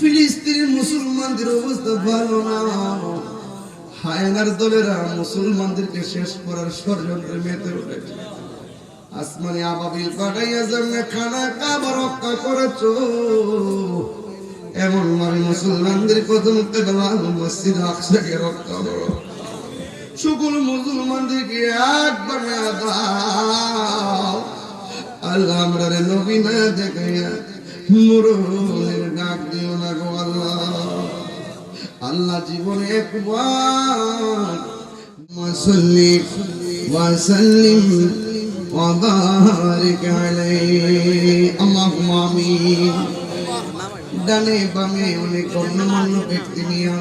ফিলিস্তিনের মুসলমানদের অবস্থা ভালো না। হায়নার দলেরা মুসলমানদেরকে শেষ করার ষড়যন্ত্রে মেতে উঠেছে। আসমানি আবাবিল পাঠাইয়া যেমনে খানা কাবার রক্ষা করেছ। এমন ভাবে মুসলমানদের কদম কেবলা মসজিদ আকসাকে রক্ষা করো। সকল মুসলমানদেরকে একবার দাও। আল্লাহ আমরা রে নবী না দেখাইয়া মুরলের ডাক দিও না গো আল্লাহ আল্লাহ জীবনে একবার মাসাল্লি ওয়াসাল্লিম وبارك عليه اللهم آمين ডানে বামে অনেক গণ্যমান্য ব্যক্তি নিয়া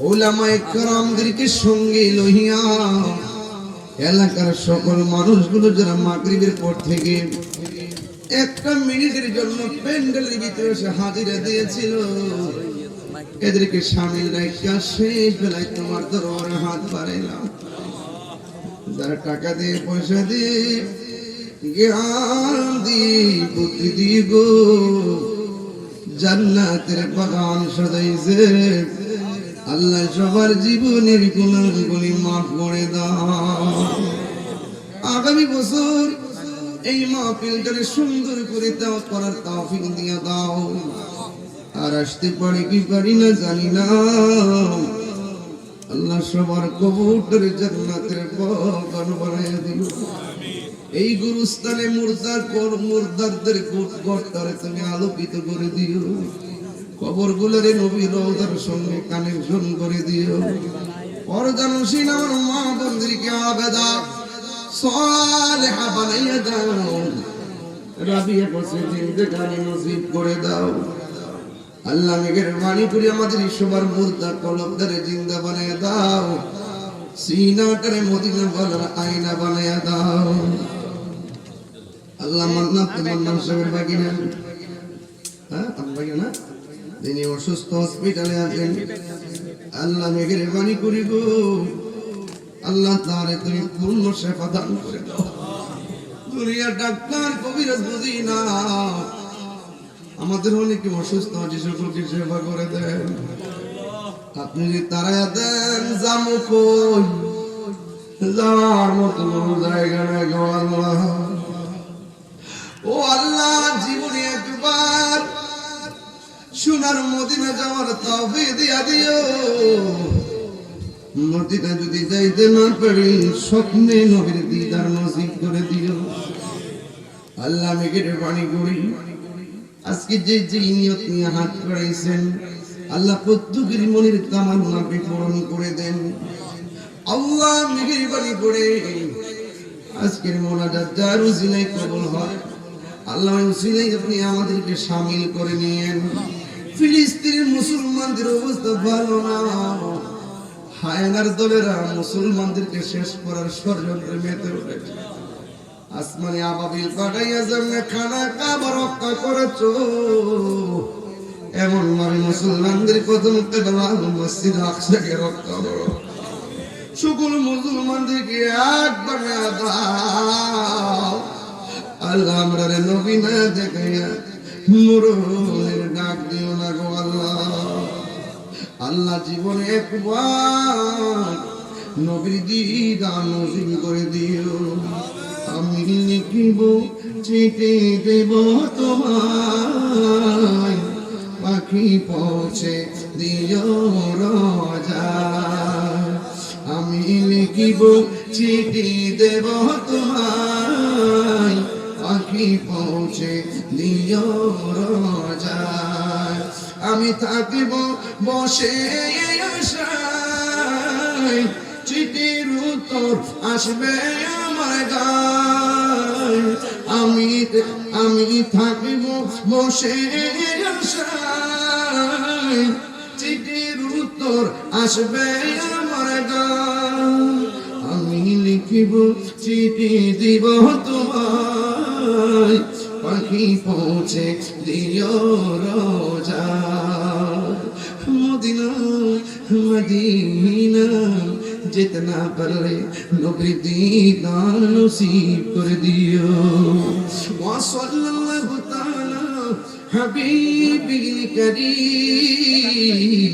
ওলামায়ে কেরামদেরকে সঙ্গে লইয়া এলাকার সকল মানুষগুলো যারা মাগরিবের পর থেকে একটা মিনিটের জন্য প্যান্ডেলের ভিতরে এসে হাজিরা দিয়েছিল। এদেরকে সামিল রাখা শেষ বেলায় তোমার দরবারে হাত বাড়াইলাম। যারা টাকা দিয়ে পয়সা দিয়ে জ্ঞান দিয়ে বুদ্ধি দিয়ে গো, জান্নাতের বাগান সদাইছে আল্লাহ সবার জীবনের গুণাগুলি মাফ করে দাও। আগামী বছর এই মাহফিলটারে সুন্দর করে দাও করার তৌফিক দিয়ে দাও। আর আসতে পারি কি পারি না জানি না। আল্লাহ সবার কবুতর জান্নাতের বাগান বানায় দিল। এই গুরুস্থানে মুর্দার কর মুর্দারদের গড়টারে তুমি আলোকিত করে দিও। কবর গুলারে নবী রওদার সঙ্গে কানেকশন করে দিও। পরজানসীন আমার মা বন্দিরকে আবেদা সালেহা বানাইয়া দাও। রাবিয়া বসে জিন্দেগানি নসিব করে দাও। আল্লাহ মেঘের বাণী করে আমাদের সবার মুর্দা কলবদারে জিন্দা বানাইয়া দাও। সিনাটারে মদিনা বলার আয়না বানাইয়া দাও। আল্লাহ মান্নাত মান্নান সাহেবের বাকি হ্যাঁ না? তিনি অসুস্থ হসপিটালে আছেন। আল্লাহ মেঘের বাণী করি গো আল্লাহ তারে তুমি পূর্ণ সেবা দান করে দাও। দুনিয়া ডাক্তার কবিরাজ বুঝি না। আমাদের অনেকে অসুস্থ আছে সকলকে সেবা করে দেন? আপনি যদি তারা দেন, জামু কই? যাওয়ার মতো কোনো জায়গা নাই গো আল্লাহ। ও আল্লাহ, জীবনে একবার সোনার মদিনা যাওয়ার তবে দিয়া দিও। মদিনা যদি যাইতে না পারি, স্বপ্নে নবীর দিদার নসিব করে দিও। আল্লাহ মেঘের পানি করি। আজকে যে যে নিয়ত নিয়ে হাত বাড়াইছেন, আল্লাহ প্রত্যেকের মনের তামান্নাকে পূরণ করে দেন। আল্লাহ মেঘের বাড়ি করে আজকের মোনাজাত যার উসিলাই কবল হয়। আল্লাহ উসিলাই আপনি আমাদেরকে সামিল করে নিয়েন। ফিলিস্তিনের মুসলমানদের অবস্থা ভালো না। হায়নার দলেরা মুসলমানদেরকে শেষ করার ষড়যন্ত্রে মেতে উঠেছে। আসমানি আবাবিল পাঠাইয়া যেমনে খানা কাবা রক্ষা করেছ। এমন ভাবে মুসলমানদের কদম কেবলা মসজিদ আকসাকে রক্ষা করো। সকল মুসলমানদেরকে একবার আল্লাহ আমরা নবী দেখাইয়া মুরলের আল্লাহ জীবনে একবার নবীর দিদার নজিব করে দিও। আমি লিখিব চিঠি দেব তোমায়। পাখি পৌঁছে দিও রাজা। আমি লিখিব চিঠি দেব তোমায়। পাখি পৌঁছে দিও রাজা। আমি থাকিব বসে চিঠির উত্তর আসবে আমার গায়। আমি আমি থাকিব বসে চিঠির উত্তর আসবে আমার গায়। আমি লিখিব চিঠি দিব তোমায়। পাখি পৌঁছে দিও রোজা মদিনা মদিনা जितना पल्ले नबी दीदार नसीब कर दियो वा सल्लल्लाहु तआला हबीबिल करीम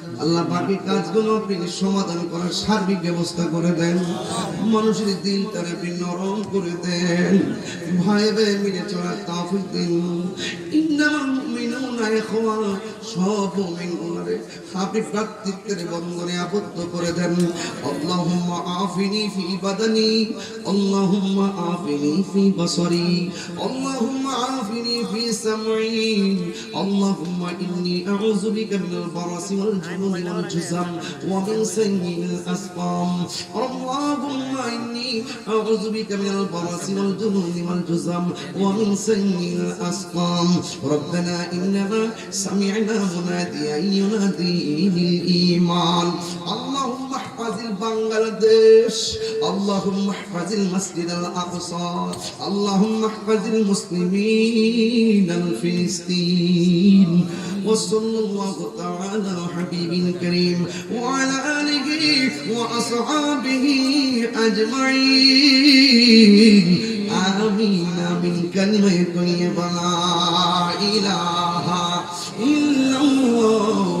আল্লাহ বাকি কাজগুলো আপনি সমাধান করার সার্বিক ব্যবস্থা করে দেন। মানুষের দিল তার আপনি নরম করে দেন। ভয়ে ভয়ে মিলে চলার তাফিক দিন। ইন্নামাল মুমিনুনা ইখওয়া, সব মুমিনগুলোরে আপনি প্রাকৃতিকের বন্ধনে আবদ্ধ করে দেন। আল্লাহুম্মা আফিনি ফি বাদানি, আল্লাহুম্মা আফিনি ফি বসরি, আল্লাহুম্মা في سمعي. اللهم إني أعوذ بك من البرس والجنون والجزم ومن سيء الأسقام. اللهم إني أعوذ بك من البرس والجنون والجزم ومن سيء الأسقام. ربنا إنما سمعنا مناديا ينادي للإيمان. اللهم أحفظ البنغلاديش. اللهم احفظ المسجد الأقصى. اللهم احفظ المسلمين الفلسطين. وصلى الله تعالى على حبيب الكريم وعلى آله وأصحابه أجمعين. آمين. من كلمة طيبة لا إله إلا الله.